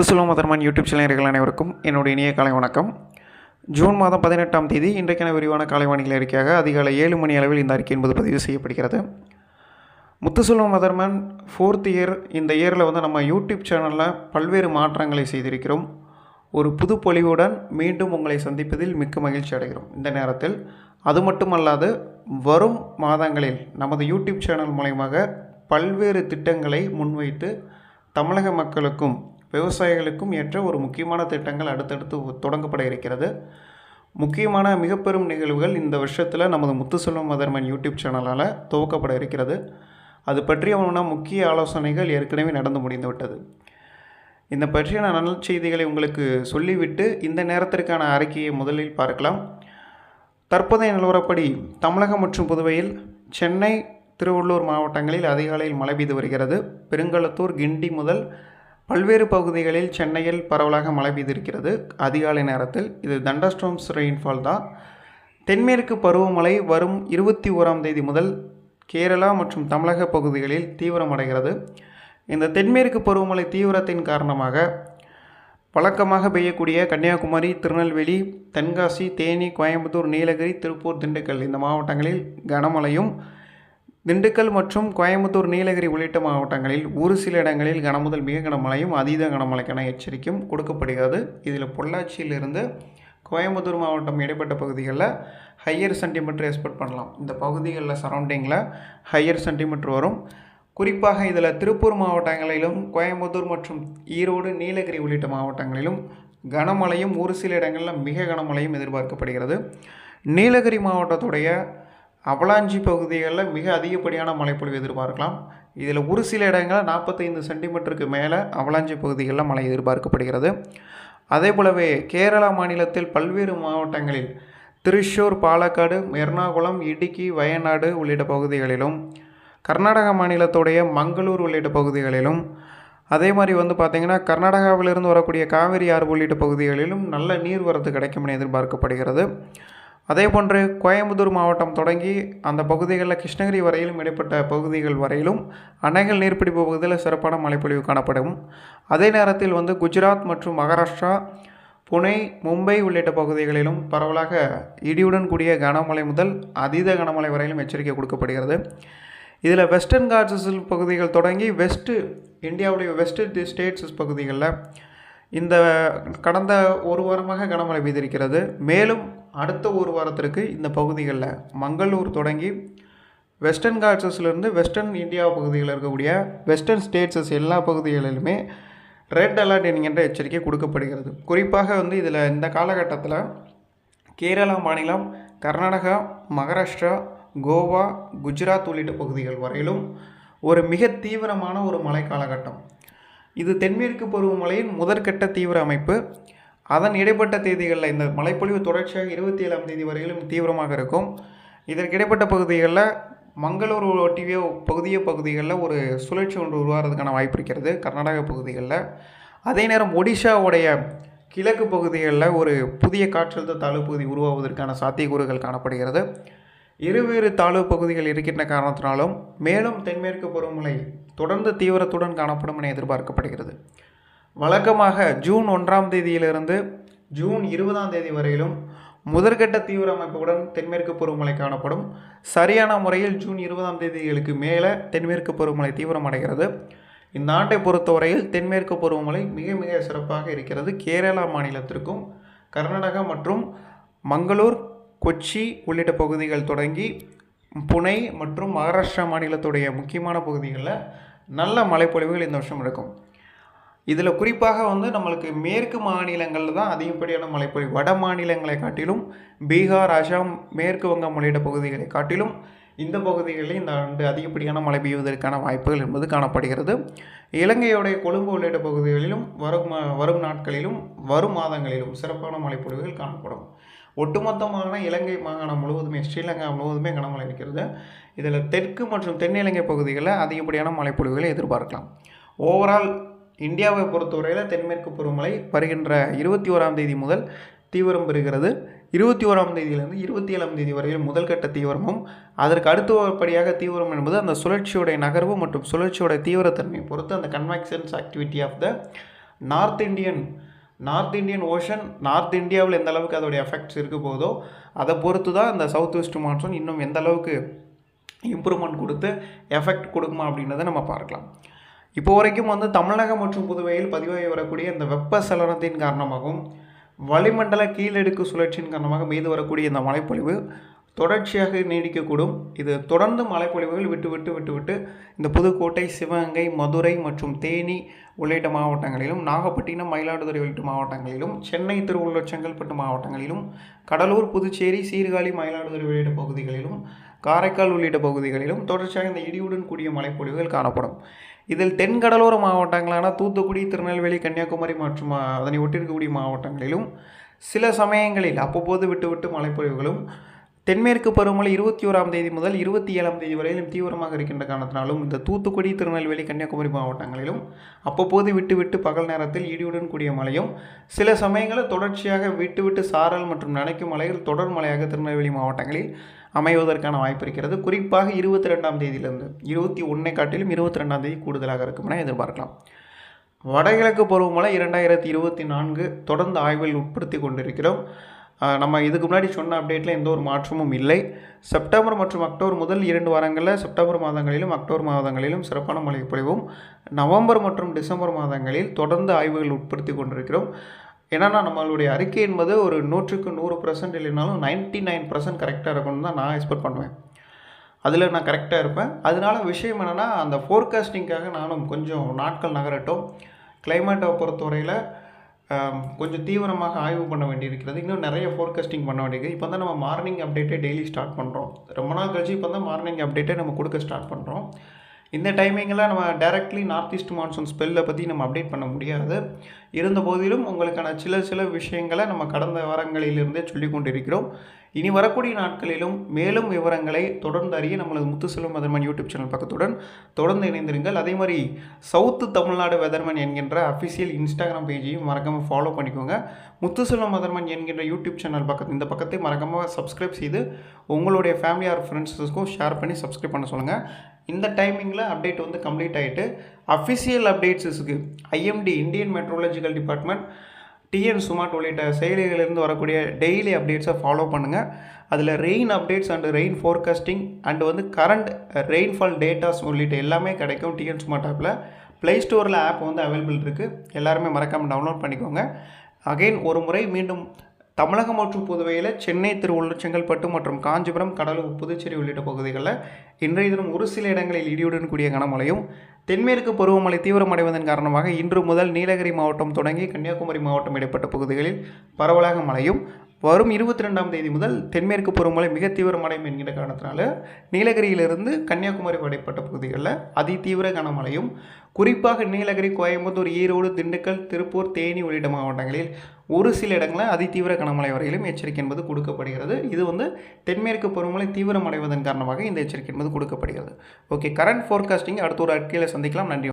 முத்துசுலம் மதர்மான் YouTube சேனல்கள் அனைவருக்கும் என்னுடைய இனிய காலை வணக்கம். ஜூன் மாதம் பதினெட்டாம் தேதி இன்றைக்கான விரிவான காலை வானிலை அறிக்கையாக அதிகாலை ஏழு மணி அளவில் இந்த அறிக்கை என்பது பதிவு செய்யப்படுகிறது. முத்துசுலம் மதர்மன் ஃபோர்த் இயர் இந்த இயரில் வந்து நம்ம யூடியூப் சேனலில் பல்வேறு மாற்றங்களை செய்திருக்கிறோம். ஒரு புது பொலிவுடன் மீண்டும் உங்களை சந்திப்பதில் மிக்க மகிழ்ச்சி அடைகிறோம். இந்த நேரத்தில் அது மட்டுமல்லாது வரும் மாதங்களில் நமது யூடியூப் சேனல் மூலயமாக பல்வேறு திட்டங்களை முன்வைத்து தமிழக மக்களுக்கும் விவசாயிகளுக்கும் ஏற்ற ஒரு முக்கியமான திட்டங்கள் அடுத்தடுத்து தொடங்கப்பட இருக்கிறது. முக்கியமான மிக பெரும் நிகழ்வுகள் இந்த வருஷத்தில் நமது முத்துசெல்வம் மதர்மன் யூடியூப் சேனலால் துவக்கப்பட இருக்கிறது. அது பற்றிய முக்கிய ஆலோசனைகள் ஏற்கனவே நடந்து முடிந்துவிட்டது. இந்த பற்றியான நல்ல செய்திகளை உங்களுக்கு சொல்லிவிட்டு இந்த நேரத்திற்கான அறிக்கையை முதலில் பார்க்கலாம். தற்போதைய நிலவரப்படி தமிழகம் மற்றும் புதுவையில் சென்னை திருவள்ளூர் மாவட்டங்களில் அதிகாலையில் மழை பெய்து வருகிறது. பெருங்களத்தூர் கிண்டி முதல் பல்வேறு பகுதிகளில் சென்னையில் பரவலாக மழை பெய்திருக்கிறது. அதிகாலை நேரத்தில் இது தண்டஸ்டோம்ஸ் ரெயின்ஃபால் தான். தென்மேற்கு பருவமழை வரும் இருபத்தி ஓராம் தேதி முதல் கேரளா மற்றும் தமிழக பகுதிகளில் தீவிரமடைகிறது. இந்த தென்மேற்கு பருவமழை தீவிரத்தின் காரணமாக வழக்கமாக பெய்யக்கூடிய கன்னியாகுமரி திருநெல்வேலி தென்காசி தேனி கோயம்புத்தூர் நீலகிரி திருப்பூர் திண்டுக்கல் இந்த மாவட்டங்களில் கனமழையும் திண்டுக்கல் மற்றும் கோயம்புத்தூர் நீலகிரி உள்ளிட்ட மாவட்டங்களில் ஒரு சில இடங்களில் கனமுதல் மிக கனமழையும் அதீத கனமழைக்கான எச்சரிக்கையும் கொடுக்கப்படுகிறது. இதில் பொள்ளாச்சியிலிருந்து கோயம்புத்தூர் மாவட்டம் இடைப்பட்ட பகுதிகளில் ஹையர் சென்டிமீட்டர் எக்ஸ்பெக்ட் பண்ணலாம். இந்த பகுதிகளில் சரௌண்டிங்கில் ஹையர் சென்டிமீட்டர் வரும். குறிப்பாக இதில் திருப்பூர் மாவட்டங்களிலும் கோயம்புத்தூர் மற்றும் ஈரோடு நீலகிரி உள்ளிட்ட மாவட்டங்களிலும் கனமழையும் ஒரு சில இடங்களில் மிக கனமழையும் எதிர்பார்க்கப்படுகிறது. நீலகிரி மாவட்டத்துடைய அவலாஞ்சி பகுதிகளில் மிக அதிகப்படியான மழைப்பொழிவு எதிர்பார்க்கலாம். இதில் ஒரு சில இடங்களில் நாற்பத்தைந்து சென்டிமீட்டருக்கு மேலே அவலாஞ்சி பகுதிகளில் மழை எதிர்பார்க்கப்படுகிறது. அதே போலவே கேரளா மாநிலத்தில் பல்வேறு மாவட்டங்களில் திருச்சூர் பாலக்காடு எர்ணாகுளம் இடுக்கி வயநாடு உள்ளிட்ட பகுதிகளிலும் கர்நாடக மாநிலத்துடைய மங்களூர் உள்ளிட்ட பகுதிகளிலும் அதே மாதிரி வந்து பார்த்திங்கன்னா கர்நாடகாவிலிருந்து வரக்கூடிய காவிரி ஆறு உள்ளிட்ட பகுதிகளிலும் நல்ல நீர்வரத்து கிடைக்கும் என எதிர்பார்க்கப்படுகிறது. அதே போன்று கோயம்புத்தூர் மாவட்டம் தொடங்கி அந்த பகுதிகளில் கிருஷ்ணகிரி வரையிலும் இடைப்பட்ட பகுதிகள் வரையிலும் அணைகள் நீர்பிடிப்பு பகுதியில் சிறப்பான மழைப்பொழிவு காணப்படும். அதே நேரத்தில் வந்து குஜராத் மற்றும் மகாராஷ்டிரா புனே மும்பை உள்ளிட்ட பகுதிகளிலும் பரவலாக இடியுடன் கூடிய கனமழை முதல் அதீத கனமழை வரையிலும் எச்சரிக்கை கொடுக்கப்படுகிறது. இதில் வெஸ்டர்ன் காட்ஸஸ் பகுதிகள் தொடங்கி வெஸ்ட்டு இந்தியாவுடைய வெஸ்ட்டு ஸ்டேட்ஸ் பகுதிகளில் இந்த கடந்த ஒரு வாரமாக கனமழை பெய்திருக்கிறது. மேலும் அடுத்த ஒரு வாரத்திற்கு இந்த பகுதிகளில் மங்களூர் தொடங்கி வெஸ்டர்ன் காட்ஸஸ்லேருந்து வெஸ்டர்ன் இந்தியா பகுதிகளில் இருக்கக்கூடிய வெஸ்டர்ன் ஸ்டேட்ஸஸ் எல்லா பகுதிகளிலுமே ரெட் அலர்ட் என்கின்ற எச்சரிக்கை கொடுக்கப்படுகிறது. குறிப்பாக வந்து இதில் இந்த காலகட்டத்தில் கேரளா மாநிலம் கர்நாடகா மகாராஷ்டிரா கோவா குஜராத் உள்ளிட்ட பகுதிகள் வரையிலும் ஒரு மிக தீவிரமான ஒரு மழை காலகட்டம். இது தென்மேற்கு பருவமழையின் முதற்கட்ட தீவிர அமைப்பு. அதன் இடைப்பட்ட தேதிகளில் இந்த மழைப்பொழிவு தொடர்ச்சியாக இருபத்தி ஏழாம் தேதி வரையிலும் தீவிரமாக இருக்கும். இதற்கு இடைப்பட்ட பகுதிகளில் மங்களூர் ஒட்டிய பகுதிய பகுதிகளில் ஒரு சுழற்சி ஒன்று உருவாகிறதுக்கான வாய்ப்பு இருக்கிறது கர்நாடக பகுதிகளில். அதே நேரம் ஒடிஷாவுடைய கிழக்கு பகுதிகளில் ஒரு புதிய காற்றழுத்த தாழ்வு பகுதி உருவாவதற்கான சாத்தியக்கூறுகள் காணப்படுகிறது. இருவேறு தாழ்வு பகுதிகள் இருக்கின்ற காரணத்தினாலும் மேலும் தென்மேற்கு பருவமழை தொடர்ந்து தீவிரத்துடன் காணப்படும் என எதிர்பார்க்கப்படுகிறது. வழக்கமாக ஜூன் ஒன்றாம் தேதியிலிருந்து ஜூன் இருபதாம் தேதி வரையிலும் முதற்கட்ட தீவிர அமைப்புடன் தென்மேற்கு பருவமழை காணப்படும். சரியான முறையில் ஜூன் இருபதாம் தேதிகளுக்கு மேலே தென்மேற்கு பருவமழை தீவிரமடைகிறது. இந்த ஆண்டை பொறுத்தவரையில் தென்மேற்கு பருவமழை மிக மிக சிறப்பாக இருக்கிறது. கேரளா மாநிலத்திற்கும் கர்நாடகா மற்றும் மங்களூர் கொச்சி உள்ளிட்ட பகுதிகள் தொடங்கி புனே மற்றும் மகாராஷ்டிரா மாநிலத்துடைய முக்கியமான பகுதிகளில் நல்ல மழைப்பொழிவுகள் இந்த வருஷம் இருக்கும். இதில் குறிப்பாக வந்து நம்மளுக்கு மேற்கு மாநிலங்களில் தான் அதிகப்படியான மழைப்பொழிவு. வட மாநிலங்களை காட்டிலும் பீகார் அசாம் மேற்கு வங்கம் உள்ளிட்ட பகுதிகளை காட்டிலும் இந்த பகுதிகளில் இந்த ஆண்டு அதிகப்படியான மழை பெய்வதற்கான வாய்ப்புகள் என்பது காணப்படுகிறது. இலங்கையுடைய கொழும்பு உள்ளிட்ட பகுதிகளிலும் வரும் வரும் நாட்களிலும் வரும் மாதங்களிலும் சிறப்பான மழைப்பொழிவுகள் காணப்படும். ஒட்டுமொத்தமான இலங்கை மாகாணம் முழுவதுமே ஸ்ரீலங்கா முழுவதுமே கனமழை இருக்கிறது இதில் தெற்கு மற்றும் தென்னிலங்கை பகுதிகளில் அதிகப்படியான மழைப்பொழிவுகளை எதிர்பார்க்கலாம். ஓவரால் இந்தியாவை பொறுத்தவரையில் தென்மேற்கு பருவமழை வருகின்ற இருபத்தி ஓராம் தேதி முதல் தீவிரம் பெறுகிறது. இருபத்தி ஓராம் தேதியிலிருந்து இருபத்தி ஏழாம் தேதி வரையில் முதல் கட்ட தீவிரமும் அதற்கு அடுத்தபடியாக தீவிரம் என்பது அந்த சுழற்சியுடைய நகர்வு மற்றும் சுழற்சியோட தீவிரத்தன்மையை பொறுத்து அந்த convections activity of the north Indian north Indian ocean north இந்தியாவில் எந்த அளவுக்கு அதோடைய எஃபெக்ட்ஸ் இருக்க போதோ அதை பொறுத்து தான் இந்த சவுத் வெஸ்ட் மான்சூன் இன்னும் எந்த அளவுக்கு இம்ப்ரூவ்மெண்ட் கொடுத்து எஃபெக்ட் கொடுக்குமா அப்படின்றத நம்ம பார்க்கலாம். இப்போ வரைக்கும் வந்து தமிழகம் மற்றும் புதுவையில் பதிவாகி வரக்கூடிய இந்த வெப்ப சலனத்தின் காரணமாகவும் வளிமண்டல கீழடுக்கு சுழற்சியின் காரணமாக மீது வரக்கூடிய இந்த மழைப்பொழிவு தொடர்ச்சியாக நீடிக்கக்கூடும். இது தொடர்ந்து மழைப்பொழிவுகள் விட்டு விட்டு விட்டு விட்டு இந்த புதுக்கோட்டை சிவகங்கை மதுரை மற்றும் தேனி உள்ளிட்ட மாவட்டங்களிலும் நாகப்பட்டினம் மயிலாடுதுறை உள்ளிட்ட மாவட்டங்களிலும் சென்னை திருவள்ளூர் செங்கல்பட்டு மாவட்டங்களிலும் கடலூர் புதுச்சேரி சீர்காழி மயிலாடுதுறை உள்ளிட்ட பகுதிகளிலும் காரைக்கால் உள்ளிட்ட பகுதிகளிலும் தொடர்ச்சியாக இந்த இடியுடன் கூடிய மழைப்பொழிவுகள் காணப்படும். இதில் தென்கடலோர மாவட்டங்களான தூத்துக்குடி திருநெல்வேலி கன்னியாகுமரி மற்றும் அதனை ஒட்டிருக்கக்கூடிய மாவட்டங்களிலும் சில சமயங்களில் அவ்வப்போது விட்டுவிட்டு மழைப்பொழிவுகளும் தென்மேற்கு பருவமழை இருபத்தி ஓராம் தேதி முதல் இருபத்தி ஏழாம் தேதி வரையிலும் தீவிரமாக இருக்கின்ற காரணத்தினாலும் இந்த தூத்துக்குடி திருநெல்வேலி கன்னியாகுமரி மாவட்டங்களிலும் அப்பப்போது விட்டு விட்டு பகல் நேரத்தில் இடியுடன் கூடிய மழையும் சில சமயங்களில் தொடர்ச்சியாக விட்டு விட்டு சாரல் மற்றும் நனைக்கும் மழைகள் தொடர் மழையாக திருநெல்வேலி மாவட்டங்களில் அமைவதற்கான வாய்ப்பு இருக்கிறது. குறிப்பாக இருபத்தி ரெண்டாம் தேதியிலிருந்து இருபத்தி ஒன்றை காட்டிலும் இருபத்தி ரெண்டாம் தேதி கூடுதலாக இருக்கும் என எதிர்பார்க்கலாம். வடகிழக்கு பருவமழை இரண்டாயிரத்தி இருபத்தி நான்கு தொடர்ந்து ஆய்வில் உட்படுத்தி கொண்டிருக்கிறோம். நம்ம இதுக்கு முன்னாடி சொன்ன அப்டேட்டில் எந்த ஒரு மாற்றமும் இல்லை. செப்டம்பர் மற்றும் அக்டோபர் முதல் இரண்டு வாரங்களில் செப்டம்பர் மாதங்களிலும் அக்டோபர் மாதங்களிலும் சிறப்பான மழை பொழிவும். நவம்பர் மற்றும் டிசம்பர் மாதங்களில் தொடர்ந்து ஆய்வுகள் உட்படுத்தி கொண்டிருக்கிறோம். ஏன்னா நம்மளுடைய அறிக்கை என்பது ஒரு நூற்றுக்கு நூறு பர்சன்ட் இல்லைனாலும் நைன்ட்டி நைன் பர்சன்ட் கரெக்டாக இருக்கணும்னு தான் நான் எக்ஸ்பெக்ட் பண்ணுவேன். அதில் நான் கரெக்டாக இருப்பேன். அதனால விஷயம் என்னென்னா அந்த ஃபோர்காஸ்டிங்காக நானும் கொஞ்சம் நாட்கள் நகரட்டும். கிளைமேட்டை பொறுத்தவரையில் கொஞ்சம் தீவிரமாக ஆய்வு பண்ண வேண்டியிருக்கிறது. இன்னும் நிறைய ஃபோர்காஸ்டிங் பண்ண வேண்டியது இப்போ தான் நம்ம மார்னிங் அப்டேட்டே டெய்லி ஸ்டார்ட் பண்ணுறோம் ரொம்ப நாள் கழிச்சு இப்போ தான் மார்னிங் அப்டேட்டே நம்ம கொடுக்க ஸ்டார்ட் பண்ணுறோம் இந்த டைமிங்கில் நம்ம டைரக்ட்லி நார்த் ஈஸ்ட் மான்சூன் ஸ்பெல்லை பற்றி நம்ம அப்டேட் பண்ண முடியாது. இருந்த போதிலும் உங்களுக்கான சில சில விஷயங்களை நம்ம கடந்த வாரங்களிலிருந்தே சொல்லி கொண்டிருக்கிறோம். இனி வரக்கூடிய நாட்களிலும் மேலும் விவரங்களை தொடர்ந்து அறிய நம்மளது முத்துசெல்வம் வெதர்மன் யூடியூப் சேனல் பக்கத்துடன் தொடர்ந்து இணைந்திருங்கள். அதே மாதிரி சவுத்து தமிழ்நாடு வெதர்மன் என்கின்ற அஃபிஷியல் இன்ஸ்டாகிராம் பேஜையும் மறக்காமல் ஃபாலோ பண்ணிக்கோங்க. முத்துசெல்வம் வெதர்மன் என்கின்ற யூடியூப் சேனல் பக்கத்து இந்த பக்கத்தை மறக்காமல் சப்ஸ்கிரைப் செய்து உங்களுடைய ஃபேமிலி ஆர் ஃப்ரெண்ட்ஸுக்கும் ஷேர் பண்ணி சப்ஸ்கிரைப் பண்ண சொல்லுங்கள் இந்த டைமிங்கில் அப்டேட் வந்து கம்ப்ளீட் ஆகிட்டு official அப்டேட்ஸுக்கு IMD Indian meteorological department TN smart உள்ளிட்ட செயலிகளிலிருந்து வரக்கூடிய டெய்லி அப்டேட்ஸை ஃபாலோ பண்ணுங்கள் அதில் rain updates and rain forecasting and வந்து கரண்ட் ரெயின்ஃபால் டேட்டாஸ் உள்ளிட்ட எல்லாமே கிடைக்கும் டிஎன் சுமார்ட் ஆப்பில் ப்ளே ஸ்டோரில் ஆப் வந்து அவைலபிள் இருக்குது எல்லாருமே மறக்காமல் டவுன்லோட் பண்ணிக்கோங்க. அகைன் ஒரு முறை மீண்டும் தமிழகம் மற்றும் புதுவையில் சென்னை திருவள்ளூர் செங்கல்பட்டு மற்றும் காஞ்சிபுரம் கடலூர் புதுச்சேரி உள்ளிட்ட பகுதிகளில் இன்றைய தினம் ஒரு சில இடங்களில் இடியுடன் கூடிய கனமழையும் தென்மேற்கு பருவமழை தீவிரமடைவதன் காரணமாக இன்று முதல் நீலகிரி மாவட்டம் தொடங்கி கன்னியாகுமரி மாவட்டம் இடைப்பட்ட பகுதிகளில் பரவலாக மழையும் வரும் இருபத்தி ரெண்டாம் தேதி முதல் தென்மேற்கு பருவமழை மிக தீவிரமடையும் என்கிற காரணத்தினால நீலகிரியிலிருந்து கன்னியாகுமரி வடைப்பட்ட பகுதிகளில் அதிதீவிர கனமழையும் குறிப்பாக நீலகிரி கோயம்புத்தூர் ஈரோடு திண்டுக்கல் திருப்பூர் தேனி உள்ளிட்ட மாவட்டங்களில் ஒரு சில இடங்களில் அதிதீவிர கனமழை வரையிலும் எச்சரிக்கை என்பது கொடுக்கப்படுகிறது. இது வந்து தென்மேற்கு பருவமழை தீவிரமடைவதன் காரணமாக இந்த எச்சரிக்கை என்பது கொடுக்கப்படுகிறது. ஓகே கரண்ட் ஃபோர்காஸ்டிங் அடுத்த ஒரு அறிக்கையில் சந்திக்கலாம். நன்றி.